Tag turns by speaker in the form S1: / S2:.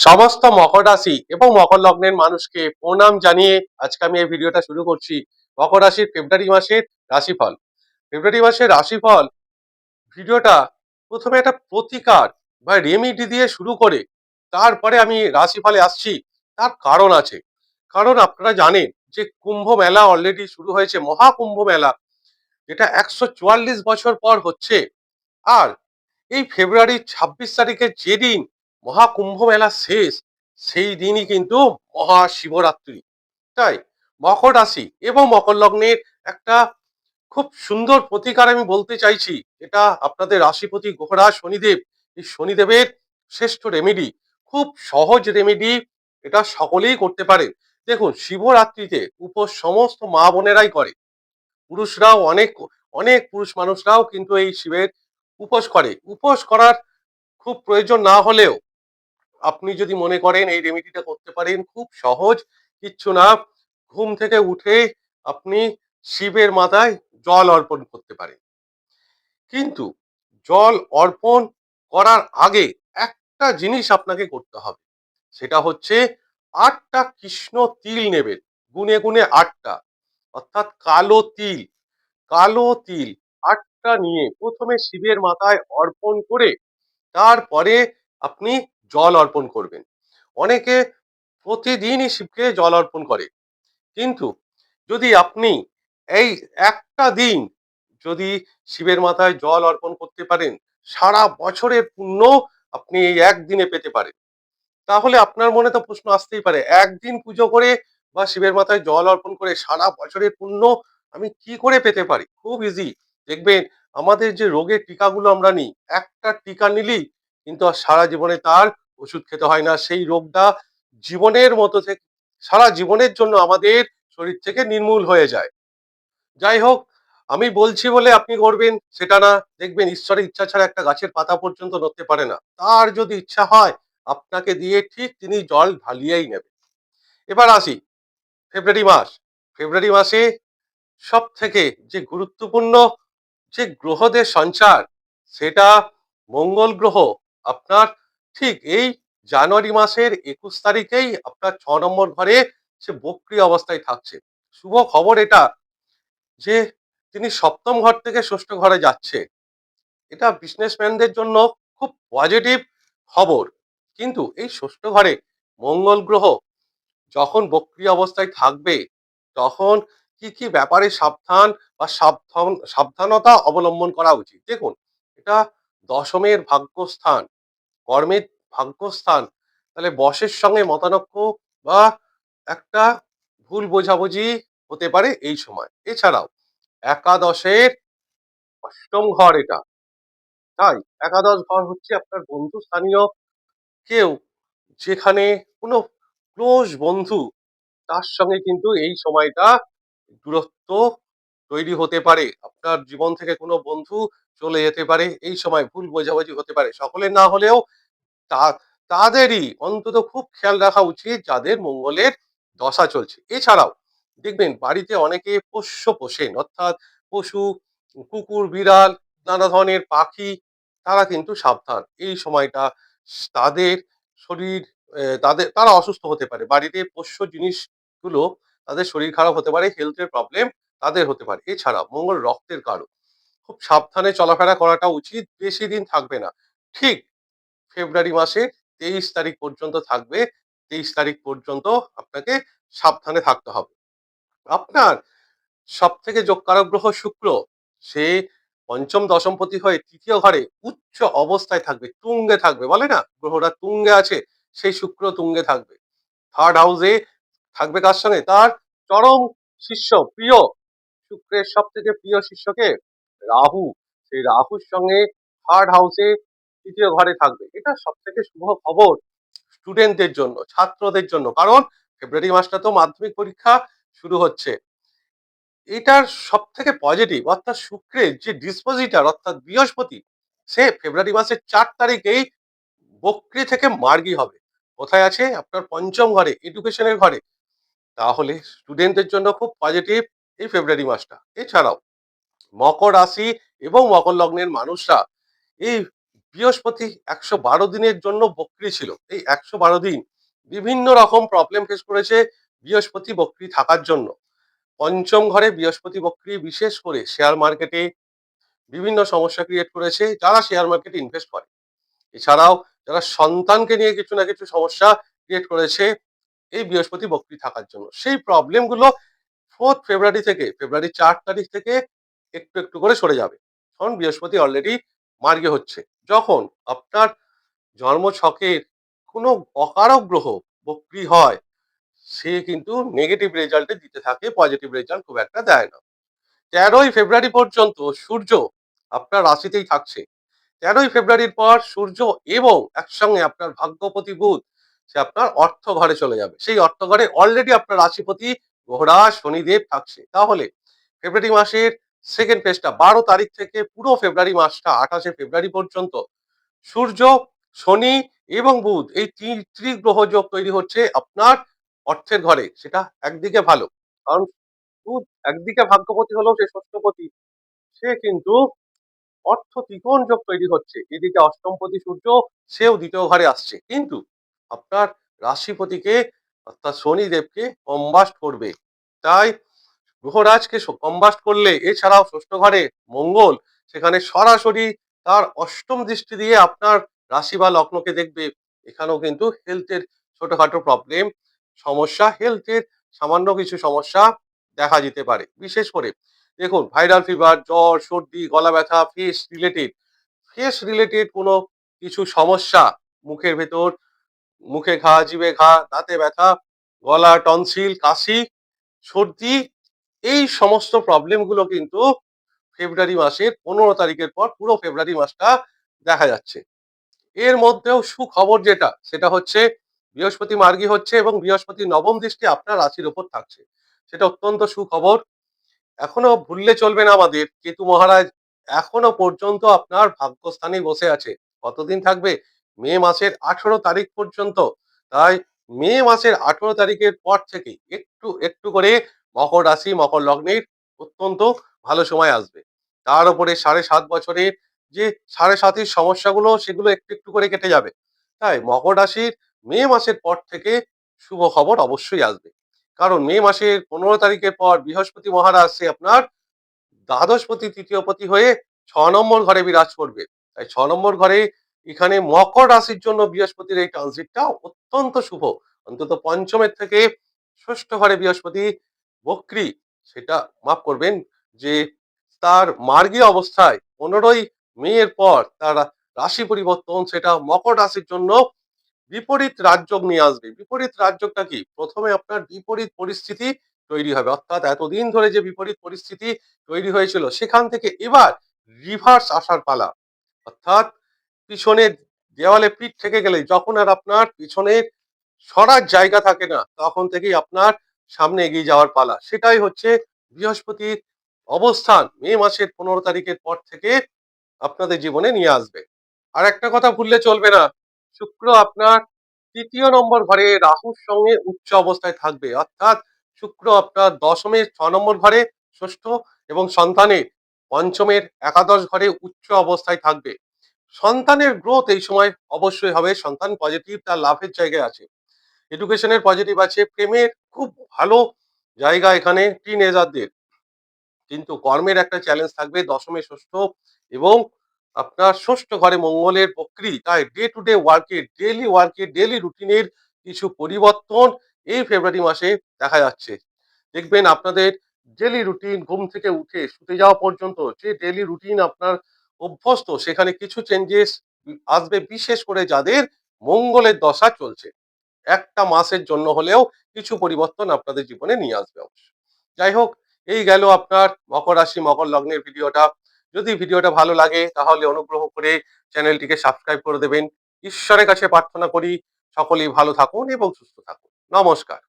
S1: সমস্ত মকর রাশি এবং মকর লগ্নের মানুষকে প্রণাম জানিয়ে আজকে আমি এই ভিডিওটা শুরু করছি। মকর রাশির ফেব্রুয়ারি মাসের রাশিফল। ফেব্রুয়ারি মাসের রাশিফল ভিডিওটা প্রথমে একটা প্রতিকার বা রেমিডি দিয়ে শুরু করে তারপরে আমি রাশিফলে আসছি। তার কারণ আছে। কারণ আপনারা জানেন যে কুম্ভ মেলা অলরেডি শুরু হয়েছে মহাকুম্ভ মেলা, যেটা একশো চুয়াল্লিশ বছর পর হচ্ছে। আর এই ফেব্রুয়ারি ছাব্বিশ তারিখে যেদিন মহাকুম্ভ মেলা শেষ। সেই দিনই কিন্তু মহাশিবরাত্রি। তাই মকর রাশি এবং মকর লগ্নের একটা খুব সুন্দর প্রতিকার আমি বলতে চাইছি, এটা আপনাদের রাশিপতি গোহরা শনিদেব। এই শনিদেবের শ্রেষ্ঠ রেমেডি খুব সহজ রেমেডি এটা সকলেই করতে পারে। দেখুন, শিবরাত্রিতে উপর সমস্ত মা বোনেরাই করে। পুরুষরাও অনেক অনেক পুরুষ মানুষরাও কিন্তু এই শিবের উপোস করে। উপোস করার খুব প্রয়োজন না হলেও আপনি যদি মনে করেন এই রেমিডিটা করতে পারেন, খুব সহজ। কিচ্ছু না। ঘুম থেকে উঠে আপনি শিবের মাথায় জল অর্পণ করতে পারেন। কিন্তু জল অর্পণ করার আগে একটা জিনিস আপনাকে করতে হবে। সেটা হচ্ছে আটটা কৃষ্ণ তিল নেবেন। গুনে গুনে আটটা। অর্থাৎ কালো তিল। কালো তিল আটটা নিয়ে প্রথমে শিবের মাথায় অর্পণ করে, তারপরে আপনি জল অর্পণ করবেন। অনেকে প্রতিদিনই শিবকে জল অর্পণ করে। কিন্তু যদি আপনি এই একটা দিন যদি শিবের মাথায় জল অর্পণ করতে পারেন, সারা বছরের পুণ্য আপনি এই একদিনে পেতে পারেন। তাহলে আপনার মনে তো প্রশ্ন আসতেই পারে একদিন পুজো করে বা শিবের মাথায় জল অর্পণ করে সারা বছরের পুণ্য আমি কি করে পেতে পারি? খুব ইজি দেখবেন আমাদের যে রোগের টিকাগুলো আমরা নিই, একটা টিকা নিলেই কিন্তু সারা জীবনে তার ওষুধ খেতে হয় না, সেই রোগটা জীবনের মতো থেকে, সারা জীবনের জন্য আমাদের শরীর থেকে নির্মূল হয়ে যায়। যাই হোক, আমি বলছি বলে আপনি করবেন সেটা না, দেখবেন ঈশ্বরের ইচ্ছা ছাড়া একটা গাছের পাতা পর্যন্ত নড়তে পারে না। তার যদি ইচ্ছা হয়, আপনাকে দিয়ে ঠিক তিনি জল ঢালিয়েই নেবেন এবার আসি, ফেব্রুয়ারি মাস। ফেব্রুয়ারি মাসে সব থেকে যে গুরুত্বপূর্ণ যে গ্রহদের সঞ্চার, সেটা মঙ্গল গ্রহ, আপনার ঠিক এই জানুয়ারি মাসের একুশ তারিখেই আপনার ছ নম্বর ঘরে সে বক্রি অবস্থায় থাকছে। শুভ খবর এটা যে তিনি সপ্তম ঘর থেকে ষষ্ঠ ঘরে যাচ্ছে। এটা বিজনেসম্যানদের জন্য খুব পজিটিভ খবর। কিন্তু এই ষষ্ঠ ঘরে মঙ্গল গ্রহ যখন বক্রি অবস্থায় থাকবে, তখন কি কি ব্যাপারে সাবধান বা সাবধান, সাবধানতা অবলম্বন করা উচিত? দেখুন, এটা দশমের ভাগ্যস্থান। কর্মের ভাগ্যস্থান। তাহলে বসের সঙ্গে মতানক্য বা একটা ভুল বোঝাবুঝি হতে পারে এই সময়। এছাড়াও একাদশের অষ্টম ঘর এটা। তাই একাদশ ঘর হচ্ছে আপনার বন্ধু, স্থানীয় কেউ যেখানে কোনো ক্লোজ বন্ধু, তার সঙ্গে কিন্তু এই সময়টা দূরত্ব তৈরি হতে পারে। আপনার জীবন থেকে কোনো বন্ধু চলে যেতে পারে, এই সময় ভুল বোঝাবুঝি হতে পারে। সকলের না হলেও তাদেরই অন্তত খুব খেয়াল রাখা উচিত যাদের মঙ্গলের দশা চলছে। এছাড়াও দেখবেন বাড়িতে অনেকে পোষ্য পোষেন, অর্থাৎ পশু, কুকুর, বিড়াল, নানা ধরনের পাখি, তারা কিন্তু সাবধান। এই সময়টা তাদের শরীর তাদের, তারা অসুস্থ হতে পারে। বাড়িতে পোষ্য জিনিসগুলো তাদের শরীর খারাপ হতে পারে হেলথের প্রবলেম তাদের হতে পারে। এছাড়া মঙ্গল রক্তের কারও খুব সাবধানে চলাফেরা করাটা উচিত, বেশি দিন থাকবে না। ঠিক ফেব্রুয়ারি মাসে তেইশ তারিখ পর্যন্ত থাকবে। তেইশ তারিখ পর্যন্ত আপনাকে সাবধানে থাকতে হবে। আপনার সব থেকে যোগকারক গ্রহ শুক্র, সে পঞ্চম দশমপতি হয়ে তৃতীয় ঘরে উচ্চ অবস্থায় থাকবে, তুঙ্গে থাকবে, বলে না? গ্রহটা তুঙ্গে আছে, সেই শুক্র তুঙ্গে থাকবে। থার্ড হাউসে থাকবে কার সঙ্গে? তার চরম শিষ্য, প্রিয়। শুক্রের সব থেকে প্রিয় শিষ্যকে রাহু। সেই রাহুর সঙ্গে থার্ড হাউসে তৃতীয় ঘরে থাকবে। এটা সব থেকে শুভ খবর স্টুডেন্টদের জন্য, ছাত্রদের জন্য। কারণ ফেব্রুয়ারি মাসটা তো মাধ্যমিক পরীক্ষা শুরু হচ্ছে। এটার সব থেকে পজিটিভ অর্থাৎ শুক্রের যে ডিসপোজিটার অর্থাৎ বৃহস্পতি, সে ফেব্রুয়ারি মাসের চার তারিখেই বক্রি থেকে মার্গি হবে। কোথায় আছে? আপনার পঞ্চম ঘরে এডুকেশনের ঘরে। তাহলে স্টুডেন্টদের জন্য খুব পজিটিভ এই ফেব্রুয়ারি মাসটা। এছাড়াও মকর রাশি এবং মকর লগ্নের মানুষরা এই বৃহস্পতি একশো বারো দিনের জন্য বক্রি ছিল। এই একশো বারো দিন বিভিন্ন রকম প্রবলেম ফেস করেছে বৃহস্পতি বক্রি থাকার জন্য। পঞ্চম ঘরে বৃহস্পতি বক্রি বিশেষ করে শেয়ার মার্কেটে বিভিন্ন সমস্যা ক্রিয়েট করেছে, যারা শেয়ার মার্কেটে ইনভেস্ট করে। এছাড়াও যারা সন্তানকে নিয়ে কিছু না কিছু সমস্যা ক্রিয়েট করেছে, এই বৃহস্পতি বক্রি থাকার জন্য। সেই প্রবলেমগুলো ফোর্থ ফেব্রুয়ারি থেকে ফেব্রুয়ারি চার তারিখ থেকে একটু একটু করে সরে যাবে। কারণ বৃহস্পতি অলরেডি মার্গে হচ্ছে। যখন আপনার জন্ম ছকের কোনো অকারক গ্রহ বক্রি হয়, সে কিন্তু নেগেটিভ রেজাল্টে দিতে থাকে পজিটিভ রেজাল্ট খুব একটা দেয় না। তেরোই ফেব্রুয়ারি পর্যন্ত সূর্য আপনার রাশিতেই থাকছে। তেরোই ফেব্রুয়ারির পর সূর্য এবং একসঙ্গে আপনার ভাগ্যপতি বুধ, সে আপনার অর্থ ঘরে চলে যাবে। সেই অর্থ ঘরে অলরেডি আপনার রাশিপতি, গ্রহরা, শনিদেব থাকছে। তাহলে ফেব্রুয়ারি মাসের সেকেন্ড ফেজটা বারো তারিখ থেকে পুরো ফেব্রুয়ারি মাসটা, আঠাশে ফেব্রুয়ারি পর্যন্ত। সূর্য, শনি এবং বুধ, এই তিন ত্রিগ্রহ যোগ তৈরি হচ্ছে আপনার অর্থের ঘরে। সেটা একদিকে ভালো, কারণ বুধ একদিকে ভাগ্যপতি হলেও সে ষষ্ঠপতি। সে কিন্তু অর্থ ত্রিকোণ যোগ তৈরি হচ্ছে। এদিকে অষ্টমপতি সূর্য, সেও দ্বিতীয় ঘরে আসছে। কিন্তু আপনার রাশিপতিকে অর্থাৎ শনিদেবকে কম্বাস্ট করবে। তাই গ্রহরাজকে কম্বাস্ট করলে, এছাড়াও ষষ্ঠ ঘরে মঙ্গল, সেখানে সরাসরি তার অষ্টম দৃষ্টি দিয়ে আপনার রাশি বা লগ্নকে দেখবে। এখানেও কিন্তু হেলথের ছোটখাটো প্রবলেম সমস্যা হেলথের সামান্য কিছু সমস্যা দেখা যেতে পারে। বিশেষ করে, দেখুন ভাইরাল ফিভার জ্বর, সর্দি, গলা ব্যথা ফেস রিলেটেড ফেস রিলেটেড কোনো কিছু সমস্যা মুখের ভেতর, মুখে ঘা, জিভে ঘা, দাঁতে ব্যথা, গলা টনসিল, কাশি, সর্দি এই সমস্ত প্রবলেমগুলো কিন্তু ফেব্রুয়ারি মাসের পনেরো তারিখের পর পুরো ফেব্রুয়ারি মাসটা দেখা যাচ্ছে। এর মধ্যেও সুখবর যেটা, সেটা হচ্ছে বৃহস্পতি মার্গী হচ্ছে এবং বৃহস্পতি নবম দৃষ্টি আপনার রাশির ওপর থাকছে। সেটা অত্যন্ত সুখবর। এখনও ভুললে চলবে না আমাদের। কেতু মহারাজ এখনও পর্যন্ত আপনার ভাগ্যস্থানে বসে আছে। কতদিন থাকবে? মে মাসের আঠেরো তারিখ পর্যন্ত। তাই মে মাসের আঠেরো তারিখের পর থেকে একটু একটু করে মকর রাশি, মকর লগ্নের অত্যন্ত ভালো সময় আসবে। তার উপরে সাড়ে সাত বছরের যে সাড়ে সাতের সমস্যাগুলো, সেগুলো একটু একটু করে কেটে যাবে। তাই মকর রাশির মে মাসের পর থেকে শুভ খবর অবশ্যই আসবে। কারণ মে মাসের পনেরো তারিখের পর বৃহস্পতি মহারাজ, সে আপনার দ্বাদশপতি, তৃতীয়পতি হয়ে ছ নম্বর ঘরে বিরাজ করবে। তাই ছ নম্বর ঘরে এখানে মকর রাশির জন্য বৃহস্পতির এই ট্রানজিটটা অত্যন্ত শুভ। অন্তত পঞ্চমের থেকে ষষ্ঠ ঘরে বৃহস্পতি বক্রি, সেটা মাফ করবেন যে তার মার্গী অবস্থায় পনেরোই মে এর পর তার রাশি পরিবর্তন, সেটা মকর রাশির জন্য বিপরীত রাজযোগ নিয়ে আসবে। বিপরীত রাজযোগটা কি? প্রথমে আপনার বিপরীত পরিস্থিতি তৈরি হবে। অর্থাৎ এতদিন ধরে যে বিপরীত পরিস্থিতি তৈরি হয়েছিল, সেখান থেকে এবার রিভার্স আসার পালা। অর্থাৎ পিছনের দেওয়ালে পিঠ থেকে গেলে যখন আর আপনার পিছনের সরার জায়গা থাকে না, তখন থেকেই আপনার সামনে এগিয়ে যাওয়ার পালা। সেটাই হচ্ছে বৃহস্পতির অবস্থান। মে মাসের পনেরো তারিখের পর থেকে আপনাদের জীবনে নিয়ে আসবে। আর একটা কথা ভুললে চলবে না। শুক্র আপনার তৃতীয় নম্বর ঘরে রাহুর সঙ্গে উচ্চ অবস্থায় থাকবে। অর্থাৎ শুক্র আপনার দশমের, ছ নম্বর ঘরে ষষ্ঠ এবং সন্তানের পঞ্চমের, একাদশ ঘরে উচ্চ অবস্থায় থাকবে। সন্তানের গ্রোথ এই সময় অবশ্যই হবে। সন্তান পজিটিভ তার লাভের জায়গায় আছে। এডুকেশনের পজিটিভ আছে। প্রেমের খুব ভালো জায়গা এখানে টিন এজারদের কিন্তু কর্মের একটা চ্যালেঞ্জ থাকবে দশমে ষষ্ঠ এবং আপনার ষষ্ঠ ঘরে মঙ্গলের বক্রি। তাই ডে টু ডে ওয়ার্কে ডেলি ওয়ার্কে ডেলি রুটিনের কিছু পরিবর্তন এই ফেব্রুয়ারি মাসে দেখা যাচ্ছে। দেখবেন আপনাদের ডেলি রুটিন ঘুম থেকে উঠে শুতে যাওয়া পর্যন্ত যে ডেলি রুটিন আপনার অভ্যস্ত, সেখানে কিছু চেঞ্জেস আসবে বিশেষ করে যাদের মঙ্গলের দশা চলছে। একটা মাসের জন্য হলেও কিছু পরিবর্তন আপনাদের জীবনে নিয়ে আসবে অবশ্যই যাই হোক, এই গেল আপনার মকর রাশি, মকর লগ্নের ভিডিওটা। যদি ভিডিওটা ভালো লাগে, তাহলে অনুগ্রহ করে চ্যানেলটিকে সাবস্ক্রাইব করে দেবেন। ঈশ্বরের কাছে প্রার্থনা করি, সকলেই ভালো থাকুন এবং সুস্থ থাকুন। নমস্কার।